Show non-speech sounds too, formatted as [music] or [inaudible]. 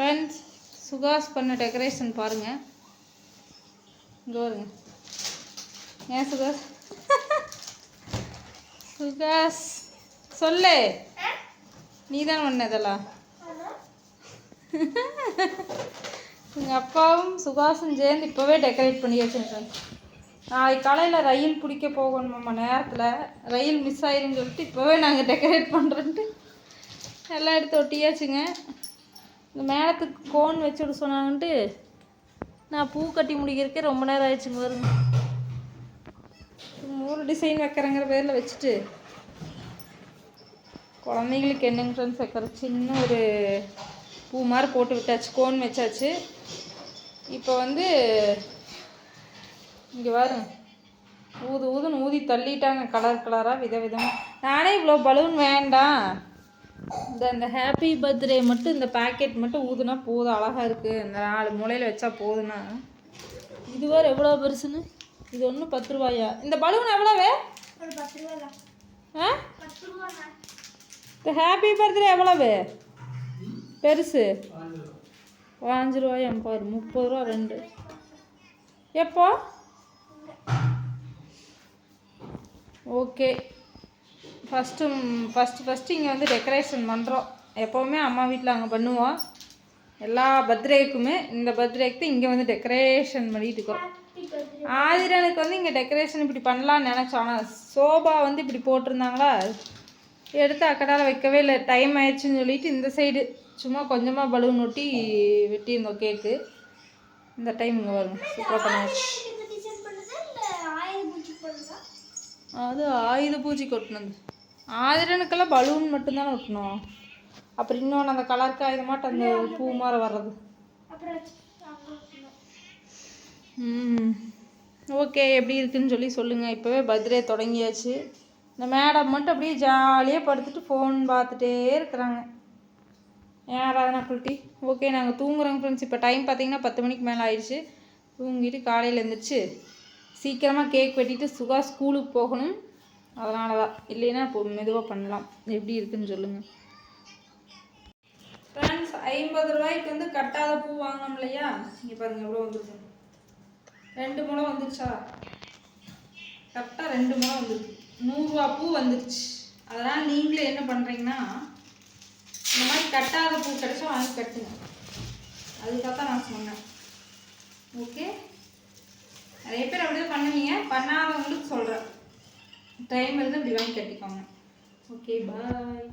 Friends Sukash பண்ண decoration பாருங்கள் இங்கே வருங்க ஏன் சுகாஸ்? [laughs] சுகாஸ் சொல்லு. நீ தான் பண்ண இதெல்லாம். [laughs] எங்கள் அப்பாவும் சுகாசும் சேர்ந்து இப்போவே டெக்கரேட் பண்ணி வச்சுருக்கேன் நாளைக்கு காலையில் ரயில் பிடிக்க போகணுமாம்மா நேரத்தில். ரயில் மிஸ் ஆயிருன்னு சொல்லிட்டு இப்போவே நாங்கள் டெக்கரேட் பண்ணுறோன்ட்டு எல்லாம் எடுத்து ஒட்டியாச்சுங்க. இந்த மேளத்துக்கு கோன் வச்சு விட சொன்னாங்கன்ட்டு நான் பூ கட்டி முடிக்கிறதுக்கே ரொம்ப நேரம் ஆயிடுச்சுங்க வருங்க மூணு டிசைன் வைக்கிறேங்கிற பேரில் வச்சுட்டு குழந்தைங்களுக்கு என்னங்க ஃப்ரெண்ட்ஸ் வைக்கிற? சின்ன ஒரு பூ மாதிரி போட்டு விட்டாச்சு கோன் வச்சாச்சு. இப்போ வந்து இங்கே பாருங்க. ஊது ஊதுன்னு ஊதி தள்ளிட்டாங்க கலர் கலராக விதவிதமாக நானே இவ்வளோ பலூன் வேண்டாம். இந்த இந்த ஹாப்பி பர்த்டே மட்டும் இந்த பேக்கெட் மட்டும் ஊதுனா போதும் அழகாக இருக்குது இந்த நாலு மூலையில் வச்சா போதுன்னா இது வேறு எவ்வளோ பெருசுன்னு? இது ஒன்று பத்து ரூபாயா? இந்த பலூன் எவ்வளவு? ஆ? இந்த ஹாப்பி பர்த்டே எவ்வளவு? பெருசு. பாஞ்சு ரூபாயா பாரு முப்பது ரூபா ரெண்டு. எப்போ? ஓகே ஃபஸ்ட்டு ஃபஸ்ட்டு ஃபஸ்ட்டு இங்கே வந்து டெக்கரேஷன் பண்ணுறோம் எப்போவுமே அம்மா வீட்டில் அங்கே பண்ணுவோம் எல்லா பர்த்டேக்குமே இந்த பர்த்டேக்கு இங்கே வந்து டெக்கரேஷன் பண்ணிட்டு இருக்கோம். ஆதிரனுக்கு வந்து இங்கே டெக்கரேஷன் இப்படி பண்ணலான்னு நினச்சோம். ஆனால் சோபா வந்து இப்படி போட்டிருந்தாங்களா? எடுத்து அக்கடால வைக்கவே இல்லை. டைம் ஆயிடுச்சுன்னு சொல்லிட்டு இந்த சைடு சும்மா கொஞ்சமாக பலூன் ஒட்டி வெட்டியிருந்தோம் கேக்கு இந்த டைம் இங்கே வரும் சூப்பராக பண்ணியாச்சு அது ஆயுத பூஜை கொட்டினது. ஆதிரனுக்கெல்லாம் பலூன் மட்டும்தானே ஒட்டணும் அப்புறம் இன்னொன்று அந்த கலர் காகிதமாட்டம் அந்த பூ மாதிரி வர்றது. ம். ஓகே எப்படி இருக்குன்னு சொல்லி சொல்லுங்கள் இப்போவே பர்த்டே தொடங்கியாச்சு. இந்த மேடம் மட்டும் அப்படியே ஜாலியாக படுத்துட்டு ஃபோன் பார்த்துட்டே இருக்கிறாங்க. யாராவது குட்டி? ஓகே நாங்கள் தூங்குறோங்க ஃப்ரெண்ட்ஸ் இப்போ டைம் பார்த்தீங்கன்னா பத்து மணிக்கு மேலே ஆயிடுச்சு. தூங்கிட்டு காலையில் எழுந்திரிச்சு சீக்கிரமாக கேக் வெட்டிட்டு சுகா ஸ்கூலுக்கு போகணும். அதனால தான் இல்லைன்னா இப்போ மெதுவாக பண்ணலாம். எப்படி இருக்குன்னு சொல்லுங்கள் ஃப்ரெண்ட்ஸ் ஐம்பது ரூபாய்க்கு வந்து கட்டாத பூ வாங்கினோம் இல்லையா? இங்கே பாருங்கள் எவ்வளோ வந்துருக்கு. ரெண்டு முளை வந்துருச்சா? கரெக்டாக ரெண்டு முளை வந்துருக்கு. நூறுரூவா பூ வந்துருச்சு. அதனால் நீங்களே என்ன பண்ணுறீங்கன்னா இந்த மாதிரி கட்டாத பூ கிடச்சா வாங்கி கட்டுங்க. அதுக்காக தான் நான் சொன்னேன். ஓகே டைம் இருந்து இப்படி வாங்கி கட்டிக்கோங்க. Okay bye